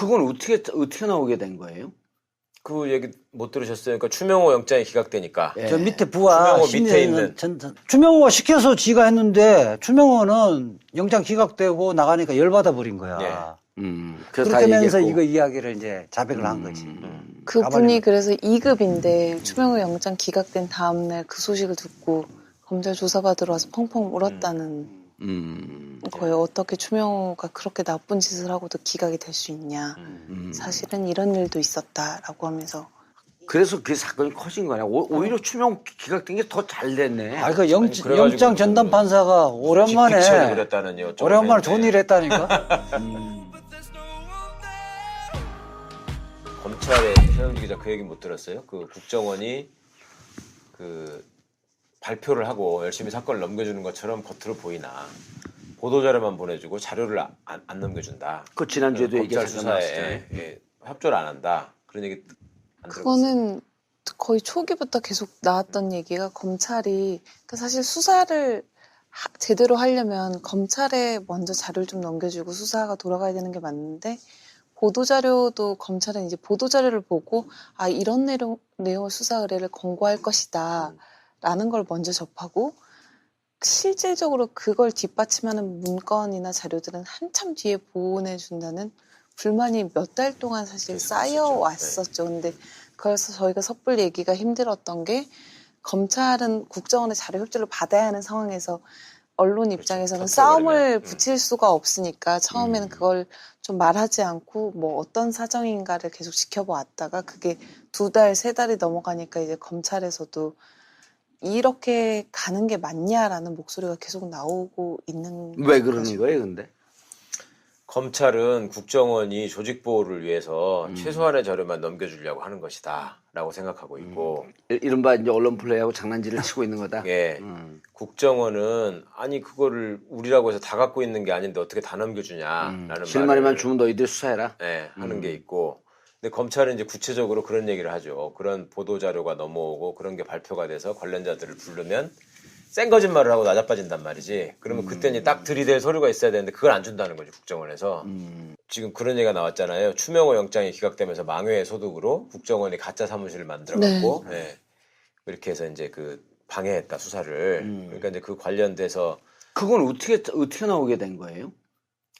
그건 어떻게 어떻게 나오게 된 거예요? 그 얘기 못 들으셨어요? 그러니까 추명호 영장이 기각되니까. 예. 저 밑에 부하 추명호 밑에 있는. 전, 전, 추명호가 시켜서 지가 했는데 추명호는 영장 기각되고 나가니까 열 받아 버린 거야. 예. 음, 얘기했고. 이거 이야기를 이제 자백을 한 거지. 음. 그분이. 그래서 2급인데 추명호 영장 기각된 다음 날 그 소식을 듣고 검찰 조사받으러 와서 펑펑 울었다는 음. 거예요. 어떻게 추명호가 그렇게 나쁜 짓을 하고도 기각이 될 수 있냐. 음. 사실은 이런 일도 있었다라고 하면서 그래서 그 사건이 커진 거냐? 오, 오히려 추명 기각된 게 더 잘 됐네. 아, 그 영, 아니, 그래가지고 영장 전담 판사가 오랜만에 빅픽처를 그렸다는요. 좀 오랜만에. 좋은 일 했다니까. 음. 검찰의 최영주 기자 그 얘기 못 들었어요? 그 국정원이 그 발표를 하고 열심히 사건을 넘겨주는 것처럼 겉으로 보이나 보도 자료만 보내주고 자료를 아- 안, 안 넘겨준다. 그 지난주에도 검찰 잠깐 나왔었잖아요. 수사에 예, 협조를 안 한다. 그런 얘기 안 들었어요. 그거는 거의 초기부터 계속 나왔던 얘기가 검찰이 그 사실 수사를 하- 제대로 하려면 검찰에 먼저 자료를 좀 넘겨주고 수사가 돌아가야 되는 게 맞는데 보도 자료도 검찰은 이제 보도 자료를 보고 아 이런 내용 내용을 수사 의뢰를 권고할 것이다 라는 걸 먼저 접하고 실질적으로 그걸 뒷받침하는 문건이나 자료들은 한참 뒤에 보내준다는 불만이 몇 달 동안 사실 계속 쌓여 있었죠. 왔었죠. 근데 그래서 저희가 섣불 얘기가 힘들었던 게 검찰은 국정원의 자료 협조를 받아야 하는 상황에서 언론 입장에서는 그렇죠. 싸움을 덮어버리면. 붙일 수가 없으니까 처음에는 음. 그걸 좀 말하지 않고 뭐 어떤 사정인가를 계속 지켜보았다가 그게 두 달, 세 달이 넘어가니까 이제 검찰에서도 이렇게 가는 게 맞냐라는 목소리가 계속 나오고 있는 왜 그러는 거죠. 거예요, 근데? 검찰은 국정원이 조직 보호를 위해서 음. 최소한의 자료만 넘겨주려고 하는 것이다라고 생각하고 있고 이- 이른바 이제 언론 플레이하고 장난질을 치고 있는 거다. 예. 음. 국정원은 아니 그거를 우리라고 해서 다 갖고 있는 게 아닌데 어떻게 다 넘겨주냐라는 음. 실마리만 말을 주면 너희들 수사해라. 예, 하는 음. 게 있고 근데 검찰은 이제 구체적으로 그런 얘기를 하죠. 그런 보도 자료가 넘어오고 그런 게 발표가 돼서 관련자들을 부르면 센 거짓말을 하고 낮아빠진단 말이지. 그러면 그때는 딱 들이댈 서류가 있어야 되는데 그걸 안 준다는 거죠 국정원에서. 음. 지금 그런 얘기가 나왔잖아요. 추명호 영장이 기각되면서 망회의 소득으로 국정원이 가짜 사무실을 만들어갖고 예, 이렇게 해서 이제 그 방해했다 수사를. 음. 그러니까 이제 그 관련돼서 그건 어떻게 어떻게 나오게 된 거예요?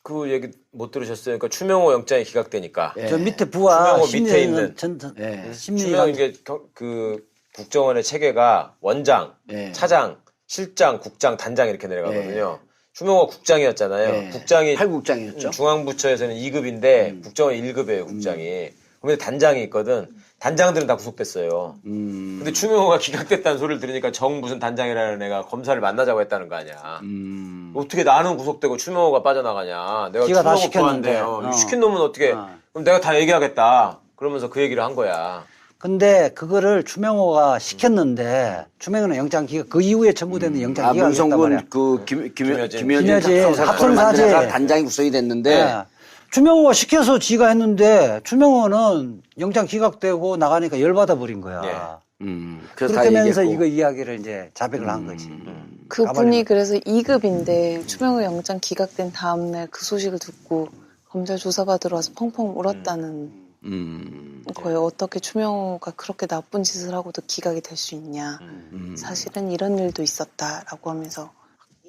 그 얘기 못 들으셨어요? 그러니까 추명호 영장이 기각되니까 예. 저 밑에 부하 추명호 밑에 있는 있는. 전, 전, 예. 심리 추명 이게 겨- 그 국정원의 체계가 원장, 예. 차장, 실장, 국장, 단장 이렇게 내려가거든요. 추명호가 국장이었잖아요. 예. 국장이 팔국장이었죠. 중앙부처에서는 2급인데 음. 국정원 1급이에요, 국장이. 근데 단장이 있거든. 단장들은 다 구속됐어요. 음. 근데 추명호가 기각됐다는 소리를 들으니까 정 무슨 단장이라는 애가 검사를 만나자고 했다는 거 아니야. 음. 어떻게 나는 구속되고 추명호가 빠져나가냐. 내가 지가 다 추명호 시켰는데. 어, 어. 시킨 놈은 어떻게. 어. 그럼 내가 다 얘기하겠다. 그러면서 그 얘기를 한 거야. 근데 그거를 추명호가 시켰는데 추명호는 영장 기각 그 이후에 청구되는 영장 아, 말이야. 문성군 그 김, 김, 김여진. 김여진 김여진 합성 사건을 합성사지. 만들다가 단장이 구성이 됐는데 예. 추명호가 시켜서 지가 했는데 추명호는 영장 기각되고 나가니까 열받아 버린 거야. 예. 음. 그렇게 하면서. 이거 이야기를 이제 자백을 한 거지. 음. 그분이 까발리면. 그래서 2급인데 추명호 영장 기각된 다음 날 그 소식을 듣고 검찰 조사받으러 와서 펑펑 울었다는 음. 거예요. 어떻게 추명호가 그렇게 나쁜 짓을 하고도 기각이 될 수 있냐. 음. 사실은 이런 일도 있었다라고 하면서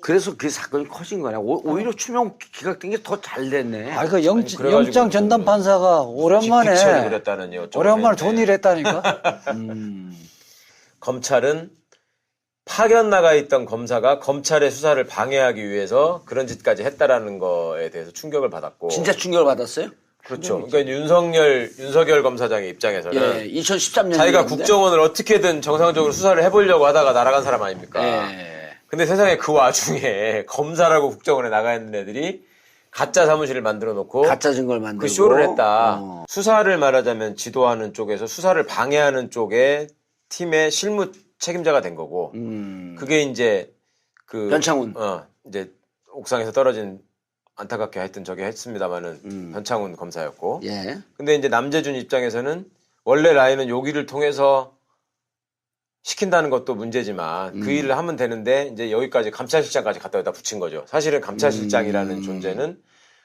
그래서 그 사건이 커진 거냐? 오, 오히려 추명 기각된 게 더 잘 됐네. 아, 그 영, 그래가지고 영장 전담 판사가 빅픽처를 오랜만에 그렸다는요. 좀 오랜만에 전에. 좋은 일 했다니까. 음. 검찰은 파견 나가 있던 검사가 검찰의 수사를 방해하기 위해서 그런 짓까지 했다라는 거에 대해서 충격을 받았고 진짜 충격을 받았어요? 그렇죠. 그러니까 윤석열 윤석열 검사장의 입장에서는 예, 2013년 자기가 국정원을 어떻게든 정상적으로 수사를 해보려고 하다가 날아간 사람 아닙니까? 예. 근데 세상에 그 와중에 검사라고 국정원에 나가 있는 애들이 가짜 사무실을 만들어 놓고 가짜 증거를 만들고 그 쇼를 했다. 어. 수사를 말하자면 지도하는 쪽에서 수사를 방해하는 쪽에 팀의 실무 책임자가 된 거고 음. 그게 이제 그 변창훈. 어 이제 옥상에서 떨어진 안타깝게 하여튼 저게 했습니다마는 음. 변창훈 검사였고 예. 근데 이제 남재준 입장에서는 원래 라인은 여기를 통해서 시킨다는 것도 문제지만 그 음. 일을 하면 되는데 이제 여기까지 감찰실장까지 갖다 여기다 붙인 거죠. 사실은 감찰실장이라는 음. 존재는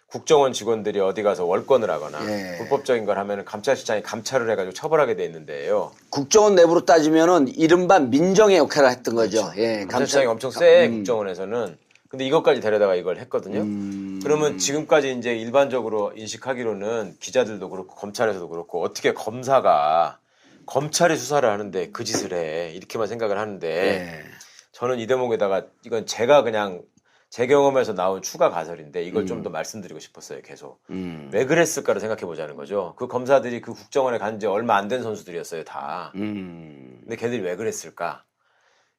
국정원 직원들이 어디 가서 월권을 하거나 예. 불법적인 걸 하면 감찰실장이 감찰을 해가지고 처벌하게 돼 있는데요. 국정원 내부로 따지면은 이른바 민정의 역할을 했던 거죠. 예, 감찰실장이 엄청 세 음. 국정원에서는. 근데 이것까지 데려다가 이걸 했거든요. 음. 그러면 지금까지 이제 일반적으로 인식하기로는 기자들도 그렇고 검찰에서도 그렇고 어떻게 검사가 검찰이 수사를 하는데 그 짓을 해 이렇게만 생각을 하는데 예. 저는 이 대목에다가 이건 제가 그냥 제 경험에서 나온 추가 가설인데 이걸 좀더 말씀드리고 싶었어요 계속 음. 왜 그랬을까를 생각해 보자는 거죠 그 검사들이 그 국정원에 간 지 얼마 안 된 선수들이었어요 다 음. 근데 걔들이 왜 그랬을까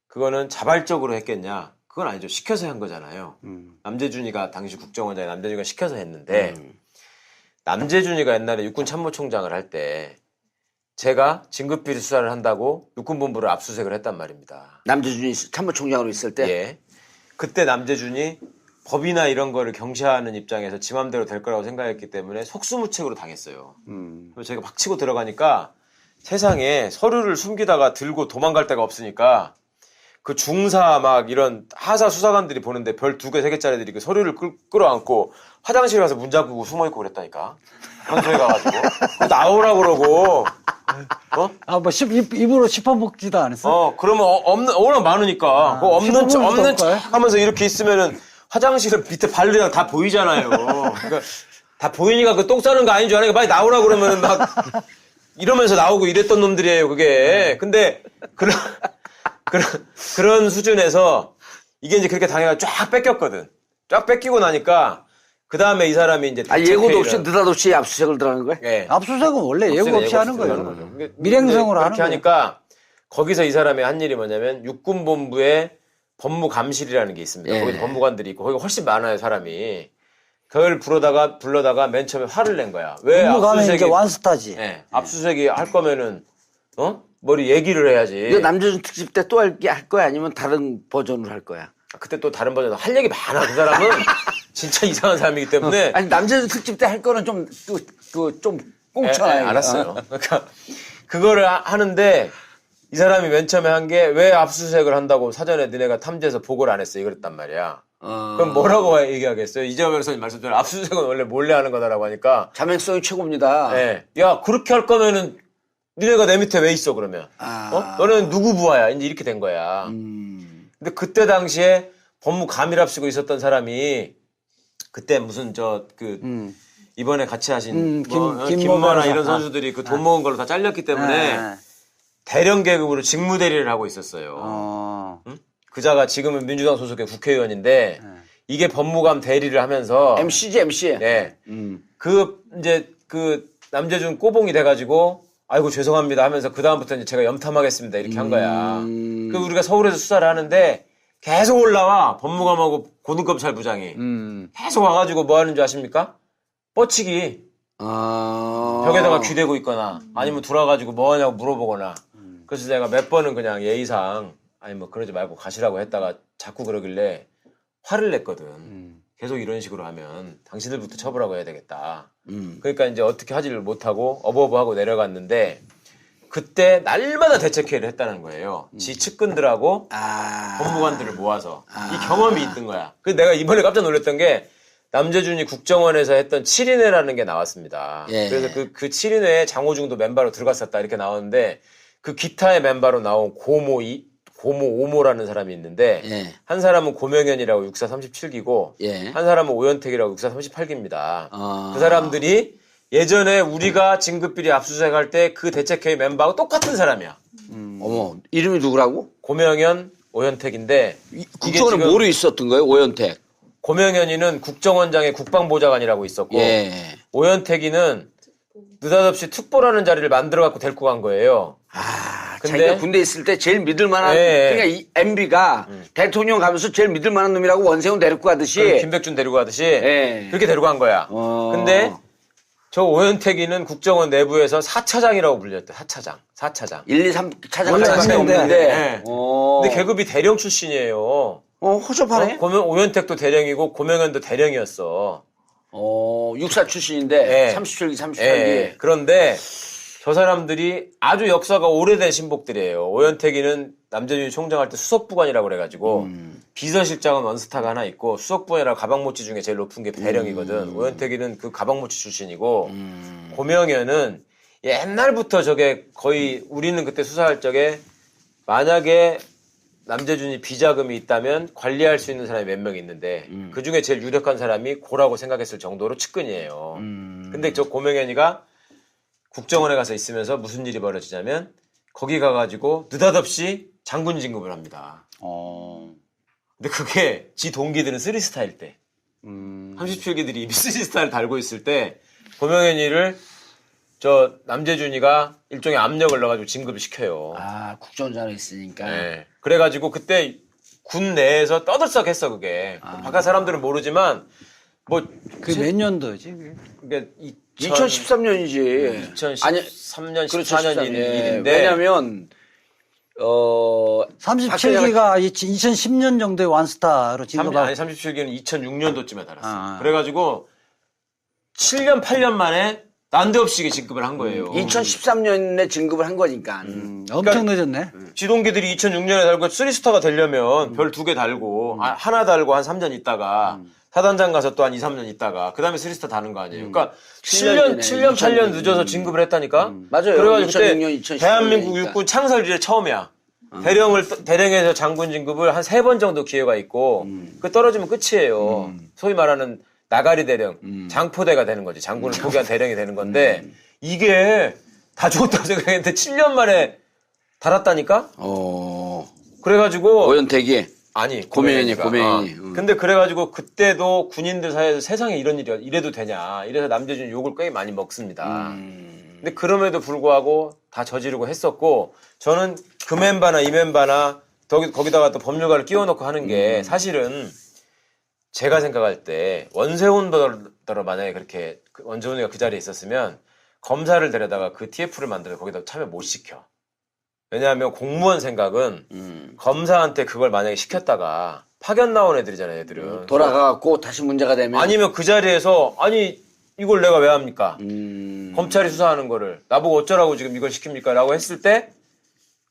그거는 자발적으로 했겠냐 그건 아니죠 시켜서 한 거잖아요 음. 남재준이가 당시 국정원장이 남재준이가 시켜서 했는데 음. 남재준이가 옛날에 육군 참모총장을 할때 제가 진급비리 수사를 한다고 육군본부를 압수수색을 했단 말입니다. 남재준이 참모총장으로 있을 때 예. 그때 남재준이 법이나 이런 거를 경시하는 입장에서 지 맘대로 될 거라고 생각했기 때문에 속수무책으로 당했어요. 음. 그래서 제가 박 치고 들어가니까 세상에 서류를 숨기다가 들고 도망갈 데가 없으니까 그 중사 막 이런 하사 수사관들이 보는데 별 두 개, 세 개짜리들이 그 서류를 끌, 끌어안고 화장실 가서 문 잠그고 숨어있고 그랬다니까. 현소에 가가지고. 그거 나오라 그러고. 어? 아, 뭐, 씹, 입, 입으로 씹어먹지도 않았어? 어, 그러면 어, 없는, 워낙 많으니까. 그거 없는 척, 없는 척? 하면서 이렇게 있으면은 화장실은 밑에 발리랑 다 보이잖아요. 그러니까 다 보이니까 그 똥 싸는 거 아닌 줄 아니까 빨리 나오라 그러면은 막 이러면서 나오고 이랬던 놈들이에요, 그게. 근데 그런, 그런, 그런 수준에서 이게 이제 그렇게 당해가 쫙 뺏겼거든. 쫙 뺏기고 나니까 그 다음에 이 사람이 이제 아, 예고도 없이 느닷없이 압수수색을 들어가는 거야? 예. 압수수색은 원래 예고 없이 하는 들어가는 거예요. 거죠. 밀행성으로 하는 그렇게 하니까 거기서 이 사람이 한 일이 뭐냐면 육군본부에 법무감실이라는 게 있습니다. 예. 거기 법무관들이 있고 거기 훨씬 많아요 사람이. 그걸 부르다가 불러다가 맨 처음에 화를 낸 거야. 왜 이제 압수수색이 완스타지. 예, 압수수색이 할 거면은 어 머리 얘기를 해야지. 이거 남재준 특집 때 또할할 거야? 아니면 다른 버전으로 할 거야? 그때 또 다른 버전 할 얘기 많아. 그 사람은 진짜 이상한 사람이기 때문에 아니, 남재준 특집 때 할 거는 좀, 그, 그, 좀 꽁쳐놔. 예, 예, 알았어요. 그러니까 그거를 하- 하는데 이 사람이 맨 처음에 한 게 왜 압수수색을 한다고 사전에 너네가 탐지해서 보고를 안 했어 이랬단 말이야. 어. 그럼 뭐라고 얘기하겠어요? 이재명 변호사님 말씀대로 압수수색은 원래 몰래 하는 거다라고 하니까 자명성이 최고입니다. 예. 야 그렇게 할 거면은 니네가 내 밑에 왜 있어 그러면 아. 어? 너는 누구 부하야 이제 이렇게 된 거야. 음. 근데 그때 당시에 법무 감일합시고 있었던 사람이 그때 무슨 저그 음. 이번에 같이 하신 음, 김- 뭐, 어, 김모 김모나. 이런 선수들이 그돈 모은 걸로 다 잘렸기 때문에 아. 대령 계급으로 직무 대리를 하고 있었어요. 어. 그자가 지금은 민주당 소속의 국회의원인데 이게 법무감 대리를 하면서 MC지, MC. 네. 음. 그 이제 그 남재준 꼬봉이 돼가지고 아이고 죄송합니다 하면서 그 다음부터 이제 제가 염탐하겠습니다 이렇게 한 거야. 음. 그 우리가 서울에서 수사를 하는데 계속 올라와 법무감하고 고등검찰 부장이 음. 계속 와가지고 뭐 하는 줄 아십니까? 뻗치기 아. 벽에다가 귀대고 있거나 아니면 돌아가지고 뭐 하냐고 물어보거나 그래서 내가 몇 번은 그냥 예의상 아니 뭐 그러지 말고 가시라고 했다가 자꾸 그러길래 화를 냈거든. 계속 이런 식으로 하면 당신들부터 처벌하고 해야 되겠다. 음. 그러니까 이제 어떻게 하지를 못하고 어버어버하고 내려갔는데 그때 날마다 대책회의를 했다는 거예요. 지 측근들하고 아. 법무관들을 모아서 이 경험이 있던 거야. 그 내가 이번에 깜짝 놀랐던 게 남재준이 국정원에서 했던 7인회라는 게 나왔습니다. 예. 그래서 그, 그 7인회에 장호중도 멤버로 들어갔었다 이렇게 나오는데 그 기타의 멤버로 나온 고모 이 고모 오모라는 사람이 있는데 예. 한 사람은 고명현이라고 육사 37기고 예. 한 사람은 오현택이라고 육사 38기입니다. 아. 그 사람들이 예전에 우리가 진급비리 압수수색할 때 그 대책회의 멤버하고 똑같은 사람이야. 어머, 이름이 누구라고? 고명현, 오현택인데 이게 국정원에 뭐로 있었던 거예요, 오현택? 고명현이는 국정원장의 국방보좌관이라고 있었고 예. 오현택이는 느닷없이 특보라는 자리를 만들어 갖고 데리고 간 거예요. 아, 근데- 자기가 군대 있을 때 제일 믿을 만한, 예. 그러니까 이 MB가 대통령 가면서 제일 믿을 만한 놈이라고 원세훈 데리고 가듯이. 김백준 데리고 가듯이 예. 그렇게 데리고 간 거야. 어. 근데 저 오현택이는 국정원 내부에서 4차장이라고 불렸대. 4차장. 4차장. 1, 2, 3 찾아갈 원래 수밖에 있는데. 없는데. 네. 어. 근데 계급이 대령 출신이에요. 어, 허접하네. 어? 고명, 오현택도 대령이고 고명현도 대령이었어. 어, 육사 출신인데, 예. 37기, 38기. 예. 그런데 저 사람들이 아주 역사가 오래된 신복들이에요. 오현택이는 남재준이 총장할 때 수석부관이라고 그래가지고 비서실장은 원스타가 하나 있고 수석부회라 가방모찌 중에 제일 높은 게 배령이거든. 오현택이는 그 가방모찌 출신이고 고명현은 옛날부터 저게 거의 우리는 그때 수사할 적에 만약에 남재준이 비자금이 있다면 관리할 수 있는 사람이 몇 명 있는데 그 중에 제일 유력한 사람이 고라고 생각했을 정도로 측근이에요. 근데 저 고명현이가 국정원에 가서 있으면서 무슨 일이 벌어지냐면 거기 가가지고 느닷없이 장군 진급을 합니다. 어. 근데 그게 지 동기들은 쓰리 스타일 때 음. 37기들이 이미 쓰리 스타를 달고 있을 때 고명현이를 저 남재준이가 일종의 압력을 넣어가지고 진급을 시켜요. 아 국정원장에 있으니까. 네. 그래가지고 그때 군 내에서 떠들썩했어 그게. 바깥 사람들은 모르지만 뭐 그게 몇 년도지? 그게 2013년이지. 2013년 그렇죠. 14년 13년. 예. 일인데 왜냐면 어 37기가 2010년 정도에 완스타로 삼- 진급하고 아니 37기는 2006년도쯤에 달았어. 아. 그래가지고 7년 8년 만에 난데없이 진급을 한 거예요. 2013년에 진급을 한 거니까. 음, 엄청 늦었네. 지동기들이 2006년에 달고 쓰리스타가 되려면 별두 개 달고 아, 하나 달고 한 3년 있다가 사단장 가서 또 한 2, 3년 있다가 그 다음에 쓰리스타 다는 거 아니에요. 그러니까 7년, 7년 7년, 8년 늦어서 진급을 했다니까? 맞아요. 그래가지고 그때 2006년, 2010년 대한민국 이니까. 육군 창설 이래 처음이야. 대령을, 떠- 대령에서 장군 진급을 한 세 번 정도 기회가 있고, 그 떨어지면 끝이에요. 소위 말하는 나가리 대령, 장포대가 되는 거지. 장군을 포기한 대령이 되는 건데, 이게 다 좋다고 생각했는데 7년 만에 달았다니까? 어 그래가지고, 오현택이 아니 고명현이, 고명현이가. 고명현이. 어. 음. 근데 그래가지고 그때도 군인들 사이에서 세상에 이런 일이 이래도 되냐 이래서 남재준 욕을 꽤 많이 먹습니다. 음. 근데 그럼에도 불구하고 다 저지르고 했었고 저는 그 멤버나 이 멤버나 거기, 거기다가 또 법률가를 끼워넣고 하는 음. 게 사실은 제가 생각할 때 원세훈더러 만약에 그렇게 그 원세훈이가 그 자리에 있었으면 검사를 데려다가 그 TF를 만들어 거기다 참여 못 시켜. 왜냐하면 공무원 생각은 음. 검사한테 그걸 만약에 시켰다가 파견 나온 애들이잖아요, 애들은. 돌아가고 다시 문제가 되면 아니면 그 자리에서 아니 이걸 내가 왜 합니까? 음. 검찰이 수사하는 거를 나보고 어쩌라고 지금 이걸 시킵니까? 라고 했을 때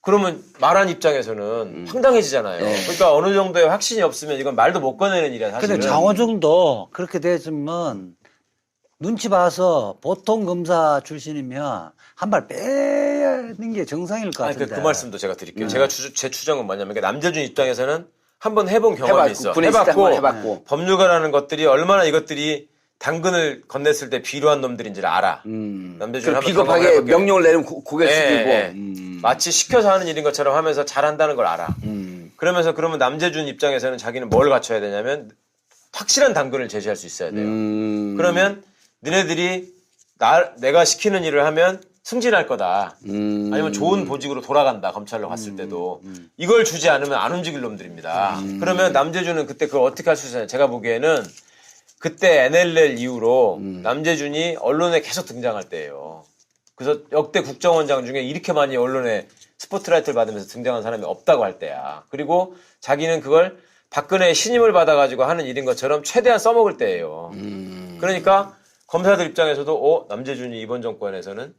그러면 말한 입장에서는 황당해지잖아요. 네. 그러니까 어느 정도의 확신이 없으면 이건 말도 못 꺼내는 일이야, 사실은. 근데 장호중도 그렇게 됐으면 눈치 봐서 보통 검사 출신이면 한 발 빼는 게 정상일 것 아니, 같은데. 그, 그 말씀도 제가 드릴게요. 제가 추, 제 추정은 뭐냐면 그러니까 남재준 입장에서는 한 번 해본 경험이 해봤고, 있어. 해봤고, 해봤고. 법률가라는 것들이 얼마나 이것들이 당근을 건넸을 때 비료한 놈들인지를 알아. 음. 남재준 그 한번 비겁하게. 명령을 내리면 고, 고개 예, 숙이고 예. 음. 마치 시켜서 하는 일인 것처럼 하면서 잘한다는 걸 알아. 음. 그러면서 그러면 남재준 입장에서는 자기는 뭘 갖춰야 되냐면 확실한 당근을 제시할 수 있어야 돼요. 음. 그러면 너네들이 나, 내가 시키는 일을 하면 승진할 거다. 음. 아니면 좋은 보직으로 돌아간다. 검찰로 갔을 때도. 이걸 주지 않으면 안 움직일 놈들입니다. 음. 그러면 남재준은 그때 그걸 어떻게 할 수 있어요? 제가 보기에는 그때 NLL 이후로 음. 남재준이 언론에 계속 등장할 때예요. 그래서 역대 국정원장 중에 이렇게 많이 언론에 스포트라이트를 받으면서 등장한 사람이 없다고 할 때야. 그리고 자기는 그걸 박근혜의 신임을 받아가지고 하는 일인 것처럼 최대한 써먹을 때예요. 음. 그러니까 검사들 입장에서도 어 남재준이 이번 정권에서는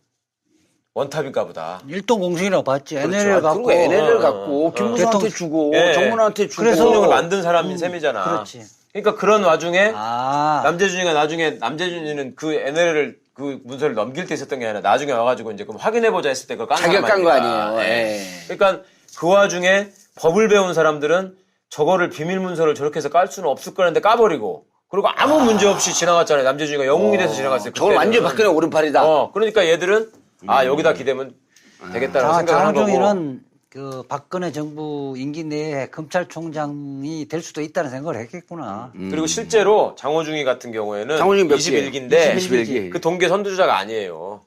원탑인가 보다. 일동 공신이라고 봤지. 그렇죠. NLL 갖고. 그리고 NLL 어, 갖고 어, 김무성한테 주고 예. 정문한테 주고 그래서- 대통령을 만든 사람인 셈이잖아. 그렇지. 그러니까 그런 와중에 아. 남재준이가 나중에 남재준이는 그 NL을 그 문서를 넘길 때 있었던 게 아니라 나중에 와가지고 이제 그럼 확인해보자 했을 때 그걸 깐 자기가 사람 깐거 아닙니까? 아니에요. 예. 예. 그러니까 그 와중에 법을 배운 사람들은 저거를 비밀 문서를 저렇게 해서 깔 수는 없을 거는데 까버리고 그리고 아무 문제 없이 지나갔잖아요. 남재준이가 영웅이 돼서 지나갔어요. 저걸 그때는. 완전히 박근혜 오른팔이다. 어, 그러니까 얘들은 아 여기다 기대면 되겠다라고 자, 생각을 한 거고. 장하중이는 그 박근혜 정부 임기 내에 검찰총장이 될 수도 있다는 생각을 했겠구나. 그리고 실제로 장호중이 같은 경우에는 장호중이 몇 개? 21기인데 21기. 그 동계 선두주자가 아니에요.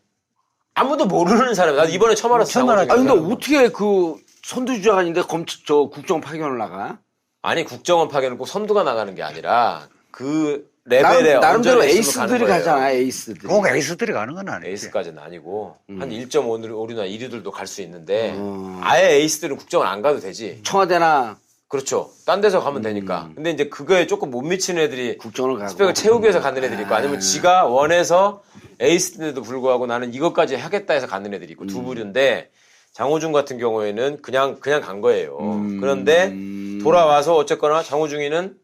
아무도 모르는 사람이야. 나도 이번에 처음 알았어. 처음 장호중이. 아니 근데 어떻게 그 선두주자가 아닌데 검, 저 국정 파견을 나가? 아니 국정원 파견은 꼭 선두가 나가는 게 아니라 그 레벨에 나름, 가는 에이스들이. 가잖아 에이스들이. 꼭 에이스들이 가는 건 아니지. 에이스까지는 아니고 음. 한 1.5나 1위들도 갈 수 있는데 어. 아예 에이스들은 국정원 안 가도 되지. 청와대나 그렇죠. 딴 데서 음. 가면 되니까. 근데 이제 그거에 조금 못 미치는 애들이 국정을 가고. 스펙을 채우기 위해서 가는 애들이 있고 아니면 지가 원해서 에이스인데도 불구하고 나는 이것까지 하겠다 해서 가는 애들이 있고 두 부류인데 장호준 같은 경우에는 그냥 그냥 간 거예요. 그런데 음. 돌아와서 어쨌거나 장호중이는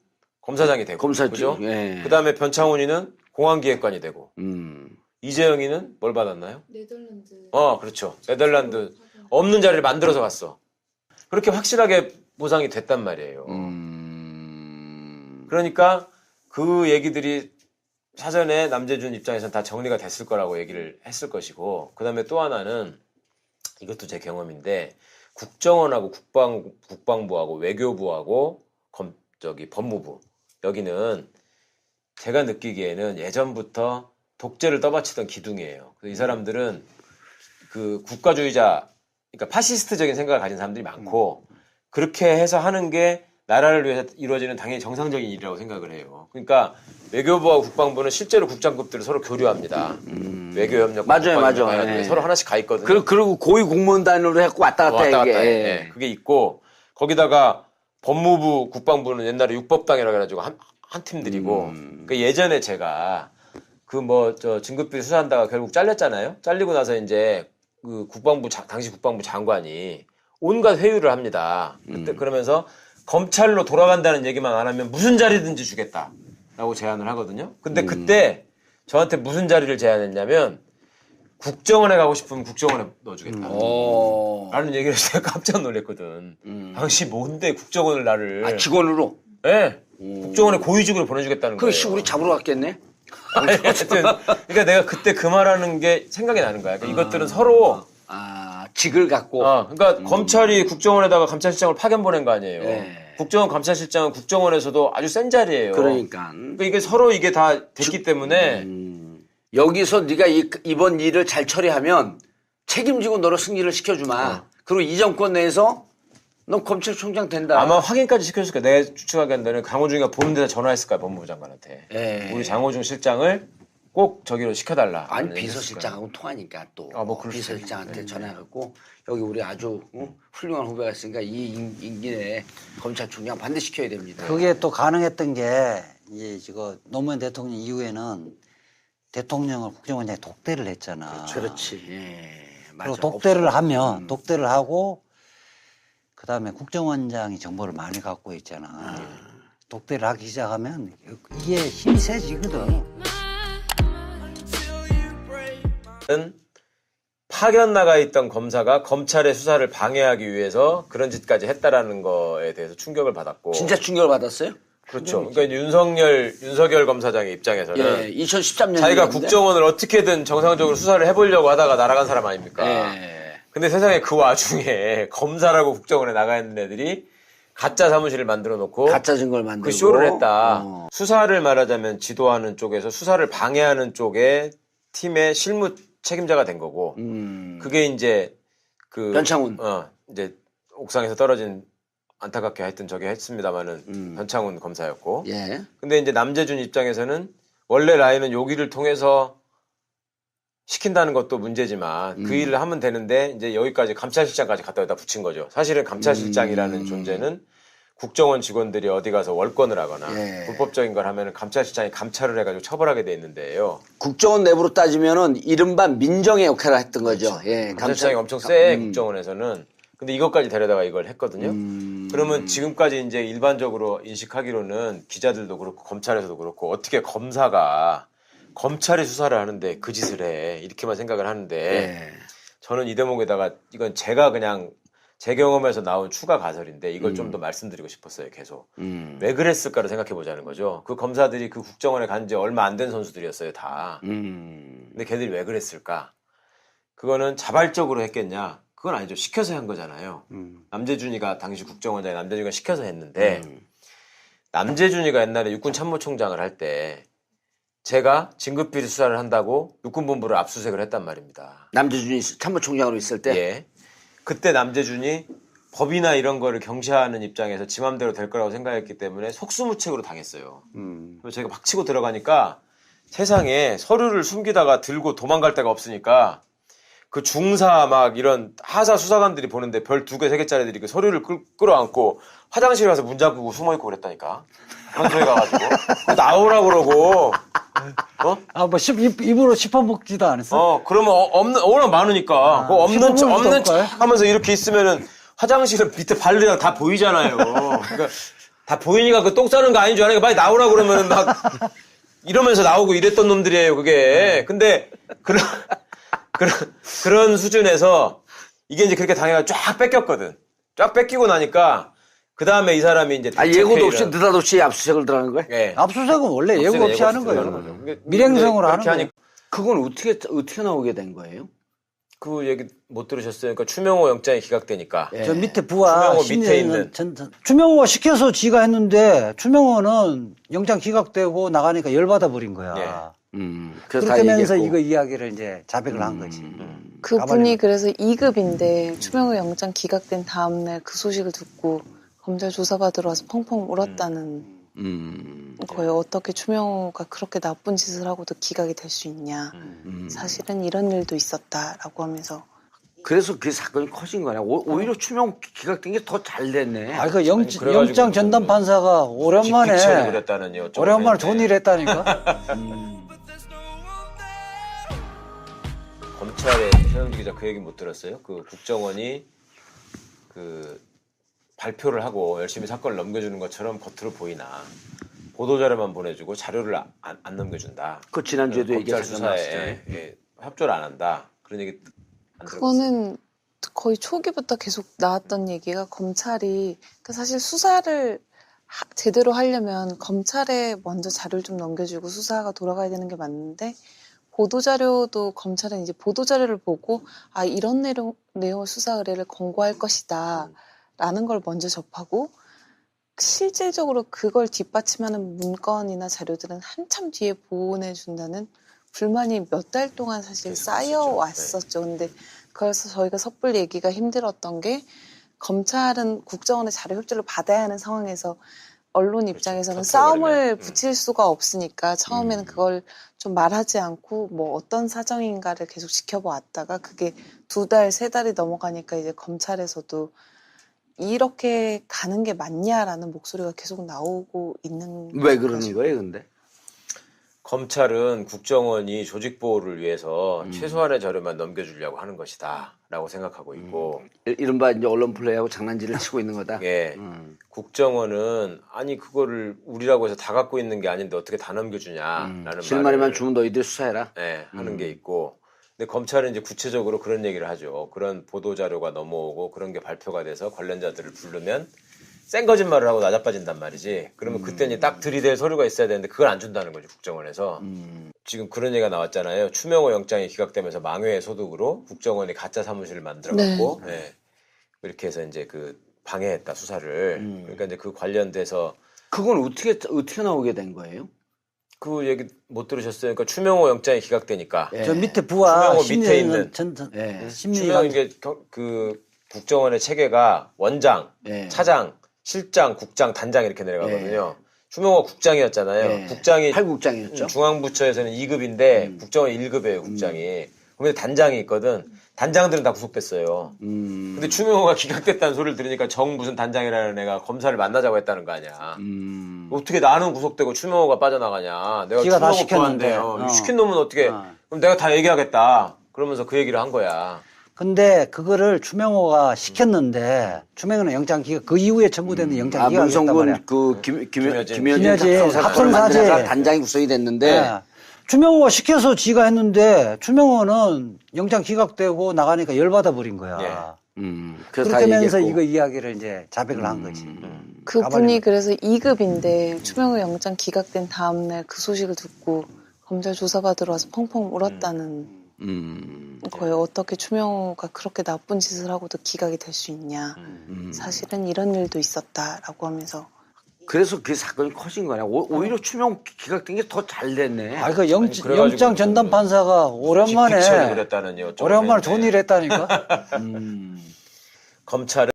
검사장이 되고 검사지. 그죠? 예. 그다음에 변창훈이는 공항기획관이 되고 음. 이재영이는 뭘 받았나요? 네덜란드. 어, 그렇죠. 네덜란드 없는 자리를 만들어서 갔어. 그렇게 확실하게 보상이 됐단 말이에요. 음. 그러니까 그 얘기들이 사전에 남재준 입장에서는 다 정리가 됐을 거라고 얘기를 했을 것이고 그다음에 또 하나는 이것도 제 경험인데 국정원하고 국방 국방부하고 외교부하고 검 저기 법무부 여기는 제가 느끼기에는 예전부터 독재를 떠받치던 기둥이에요. 그래서 이 사람들은 그 국가주의자 그러니까 파시스트적인 생각을 가진 사람들이 많고 그렇게 해서 하는 게 나라를 위해서 이루어지는 당연히 정상적인 일이라고 생각을 해요. 그러니까 외교부와 국방부는 실제로 국장급들을 서로 교류합니다. 외교 협력, 맞아요, 맞아요. 예. 서로 하나씩 가 있거든요. 그, 그리고 고위 공무원단으로 해갖고 왔다 갔다, 왔다 갔다 이게. 해. 예, 그게 있고 거기다가 법무부, 국방부는 옛날에 육법당이라고 해가지고 한, 한 팀들이고 음. 그 예전에 제가 그 뭐 저 진급비 수사한다가 결국 잘렸잖아요. 잘리고 나서 이제 그 국방부 자- 당시 국방부 장관이 온갖 회유를 합니다. 그때 음. 그러면서 검찰로 돌아간다는 얘기만 안 하면 무슨 자리든지 주겠다라고 제안을 하거든요. 근데 음. 그때 저한테 무슨 자리를 제안했냐면 국정원에 가고 싶으면 국정원에 넣어주겠다. 어. 라는 얘기를 해서 제가 깜짝 놀랐거든. 음. 당시 뭔데 국정원을 나를. 아, 직원으로? 예. 국정원에 고위직으으로 보내주겠다는 거예요. 그 씨 우리 잡으러 갔겠네? 아니, 어쨌든. 그러니까 내가 그때 그 말하는 게 생각이 나는 거야. 그러니까 이것들은 서로. 아, 직을 갖고. 어, 그러니까 검찰이 국정원에다가 감찰실장을 파견 보낸 거 아니에요. 예. 국정원 감찰실장은 국정원에서도 아주 센 자리예요. 그러니까. 그러니까 이게 서로 이게 다 됐기 때문에 음. 여기서 네가 이, 이번 일을 잘 처리하면 책임지고 너를 승리를 시켜주마. 그리고 이 정권 내에서 넌 검찰총장 된다. 아마 확인까지 시켜줬을 거야. 내가 추측하기에는 강호중이가 보는 데다 전화했을 거야, 법무부 장관한테. 예. 우리 장호중 실장을 꼭 저기로 시켜달라. 아니 비서실장하고 통하니까 또 아, 뭐 비서실장한테. 전화해갖고 여기 우리 아주 어? 훌륭한 후배가 있으니까 이 임기 내에 검찰총장 반드시 시켜야 됩니다. 그게 또 가능했던 게 이제 지금 노무현 대통령 이후에는 대통령을 국정원장이 독대를 했잖아. 그렇지. 예. 맞아. 그리고 독대를 없어. 하면 음. 독대를 하고 그 다음에 국정원장이 정보를 많이 갖고 있잖아. 독대를 하기 시작하면 이게 힘이 세지거든. 은 파견 나가 있던 검사가 검찰의 수사를 방해하기 위해서 그런 짓까지 했다라는 거에 대해서 충격을 받았고. 진짜 충격을 받았어요? 그렇죠. 그러니까 이제 윤석열 윤석열 검사장의 입장에서는 예. 2013년 자기가 국정원을 어떻게든 정상적으로 수사를 해보려고 하다가 날아간 사람 아닙니까? 예. 근데 세상에 그 와중에 검사라고 국정원에 나가 있는 애들이 가짜 사무실을 만들어 놓고 가짜 증거를 만들고 그 쇼를 했다. 어. 수사를 말하자면 지도하는 쪽에서 수사를 방해하는 쪽에 팀의 실무 책임자가 된 거고 음. 그게 이제 그 변창훈. 어 이제 옥상에서 떨어진 안타깝게 하여튼 저기 했습니다마는 음. 변창훈 검사였고 예. 근데 이제 남재준 입장에서는 원래 라인은 여기를 통해서 시킨다는 것도 문제지만 그 음. 일을 하면 되는데 이제 여기까지 감찰실장까지 갖다 여기다 붙인 거죠. 사실은 감찰실장이라는 음. 존재는 국정원 직원들이 어디 가서 월권을 하거나 예. 불법적인 걸 하면 감찰실장이 감찰을 해가지고 처벌하게 돼 있는데요. 국정원 내부로 따지면은 이른바 민정의 역할을 했던 거죠. 예. 감찰실장이 엄청 세 음. 국정원에서는. 근데 이것까지 데려다가 이걸 했거든요. 음. 그러면 지금까지 이제 일반적으로 인식하기로는 기자들도 그렇고 검찰에서도 그렇고 어떻게 검사가 검찰이 수사를 하는데 그 짓을 해 이렇게만 생각을 하는데 예. 저는 이 대목에다가 이건 제가 그냥 제 경험에서 나온 추가 가설인데 이걸 좀더 말씀드리고 싶었어요 계속 음. 왜 그랬을까를 생각해 보자는 거죠 그 검사들이 그 국정원에 간 지 얼마 안 된 선수들이었어요 다 음. 근데 걔들이 왜 그랬을까 그거는 자발적으로 했겠냐 그건 아니죠 시켜서 한 거잖아요 음. 남재준이가 당시 국정원장이 남재준이가 시켜서 했는데 음. 남재준이가 옛날에 육군 참모총장을 할 때 제가 진급비리 수사를 한다고 육군본부를 압수수색을 했단 말입니다. 남재준이 참모총장으로 있을 때 예. 그때 남재준이 법이나 이런 거를 경시하는 입장에서 지 맘대로 될 거라고 생각했기 때문에 속수무책으로 당했어요. 음. 그래서 제가 막 치고 들어가니까 세상에 서류를 숨기다가 들고 도망갈 데가 없으니까 그 중사 막 이런 하사 수사관들이 보는데 별 두 개, 세 개짜리들이 그 서류를 끌, 끌어안고 화장실 가서 문 잠그고 숨어 있고 그랬다니까. 그런 소리 가가지고. 그거 나오라고 그러고. 어? 아, 뭐, 씹, 입, 입으로 씹어 먹지도 않았어? 어, 그러면 어, 없는, 워낙 많으니까. 그거 없는 척, 없는 척. 하면서 이렇게 있으면은 화장실은 밑에 발리랑 다 보이잖아요. 그러니까 다 보이니까 그 똥 싸는 거 아닌 줄 아니까 빨리 나오라 그러면은 막 이러면서 나오고 이랬던 놈들이에요, 그게. 근데 그런 그런 그런 수준에서 이게 이제 그렇게 당해가 쫙 뺏겼거든. 쫙 뺏기고 나니까 그 다음에 이 사람이 이제 아 예고도 없이 느닷없이 압수수색을 들어가는 거야? 예. 압수수색은 원래 예고 없이 하는 거예요. 밀행성으로 하는 거예요. 그건 어떻게 어떻게 나오게 된 거예요? 그 얘기 못 들으셨어요? 그러니까 추명호 영장이 기각되니까 예. 저 밑에 부하 추명호 밑에 있는. 전, 전, 추명호가 시켜서 지가 했는데 추명호는 영장 기각되고 나가니까 열 받아 버린 거야. 예. 음, 그렇게 하면서 얘기했고. 이거 이야기를 이제 자백을 한 거지. 그분이 가발이- 그래서 2급인데 추명호 영장 기각된 다음 날 그 소식을 듣고 검찰 조사받으러 와서 펑펑 울었다는 음, 거예요. 어떻게 추명호가 그렇게 나쁜 짓을 하고도 기각이 될 수 있냐. 음. 사실은 이런 일도 있었다라고 하면서 그래서 그 사건이 커진 거냐? 오, 오히려 추명 기각된 게 더 잘 됐네. 아, 그 영, 영장 전담 판사가 오랜만에 오랜만에. 좋은 일 했다니까. 검찰의 최영주 기자 그 얘기 못 들었어요? 그 국정원이 그 발표를 하고 열심히 사건을 넘겨주는 것처럼 겉으로 보이나 보도 자료만 보내주고 자료를 안, 안- 안 넘겨준다. 그 지난주에도 얘기 검찰 잠깐 나왔었죠. 수사에 예, 협조를 안 한다. 그런 얘기 안. 그거는 거의 초기부터 계속 나왔던 얘기가 검찰이 그 사실 수사를 하- 제대로 하려면 검찰에 먼저 자료를 좀 넘겨주고 수사가 돌아가야 되는 게 맞는데 보도 자료도 검찰은 이제 보도 자료를 보고 아 이런 내용 내용을 수사 의뢰를 권고할 것이다 라는 걸 먼저 접하고 실질적으로 그걸 뒷받침하는 문건이나 자료들은 한참 뒤에 보내 준다는 불만이 몇 달 동안 사실 쌓여 있었죠. 왔었죠. 근데 그래서 저희가 섣불 얘기가 힘들었던 게 검찰은 국정원의 자료 협조를 받아야 하는 상황에서 언론 입장에서는 그렇죠. 싸움을 덮어버리면. 음. 붙일 수가 없으니까 처음에는 음. 그걸 좀 말하지 않고 뭐 어떤 사정인가를 계속 지켜보았다가 그게 두 달, 세 달이 넘어가니까 이제 검찰에서도 이렇게 가는 게 맞냐라는 목소리가 계속 나오고 있는 왜 그러는. 거예요, 근데? 검찰은 국정원이 조직 보호를 위해서 음. 최소한의 자료만 넘겨주려고 하는 것이다라고 생각하고 있고 이- 이른바 이제 언론 플레이하고 장난질을 치고 있는 거다. 예. 음. 국정원은 아니 그거를 우리라고 해서 다 갖고 있는 게 아닌데 어떻게 다 넘겨주냐라는 음. 실마리만 주면 너희들 수사해라. 예, 하는 음. 게 있고 근데 검찰은 이제 구체적으로 그런 얘기를 하죠. 그런 보도 자료가 넘어오고 그런 게 발표가 돼서 관련자들을 부르면 센 거짓말을 하고 낮아빠진단 말이지. 그러면 그때는 딱 들이댈 서류가 있어야 되는데 그걸 안 준다는 거죠 국정원에서. 음. 지금 그런 얘기가 나왔잖아요. 추명호 영장이 기각되면서 망회의 소득으로 국정원이 가짜 사무실을 만들어갖고 예, 이렇게 해서 이제 그 방해했다 수사를. 음. 그러니까 이제 그 관련돼서 그건 어떻게 어떻게 나오게 된 거예요? 그 얘기 못 들으셨어요? 그러니까 추명호 영장이 기각되니까 예. 저 밑에 부하 추명호 밑에 있는. 전, 전, 예. 심리 추명 이게 겨- 그 국정원의 체계가 원장, 예. 차장, 실장, 국장, 단장 이렇게 내려가거든요. 추명호가 국장이었잖아요. 예. 국장이 팔국장이었죠. 중앙부처에서는 2급인데 음. 국정원 1급이에요, 국장이. 근데 단장이 있거든. 단장들은 다 구속됐어요. 음. 근데 추명호가 기각됐다는 소리를 들으니까 정 무슨 단장이라는 애가 검사를 만나자고 했다는 거 아니야. 음. 어떻게 나는 구속되고 추명호가 빠져나가냐. 내가 지가 다 추명호 시켰는데. 어. 시킨 놈은 어떻게, 어. 그럼 내가 다 얘기하겠다. 그러면서 그 얘기를 한 거야. 근데 그거를 추명호가 시켰는데 추명호는 영장 기각 그 이후에 청구되는 영장 아, 기각했단 말이야. 문성군 그 김, 김, 김여진. 김여진 김여진 합성 사건을 합성사제. 단장이 구성이 됐는데 예. 추명호가 시켜서 지가 했는데 추명호는 영장 기각되고 나가니까 열받아 버린 거야. 예. 음, 그래서 다 그렇게 하면서 얘기했고. 이거 이야기를 이제 자백을 한 거지. 그분이 가발이- 그래서 2급인데 추명호 영장 기각된 다음날 그 소식을 듣고 검찰 조사받으러 와서 펑펑 울었다는 음. 거예요. 어떻게 추명호가 그렇게 나쁜 짓을 하고도 기각이 될 수 있냐. 음. 사실은 이런 일도 있었다라고 하면서 그래서 그 사건이 커진 거냐. 오, 오히려 추명 기각된 게 더 잘 됐네. 아, 그 영, 영장 전담 판사가 오랜만에. 좀 오랜만에 전에. 좋은 일 했다니까. 음. 검찰은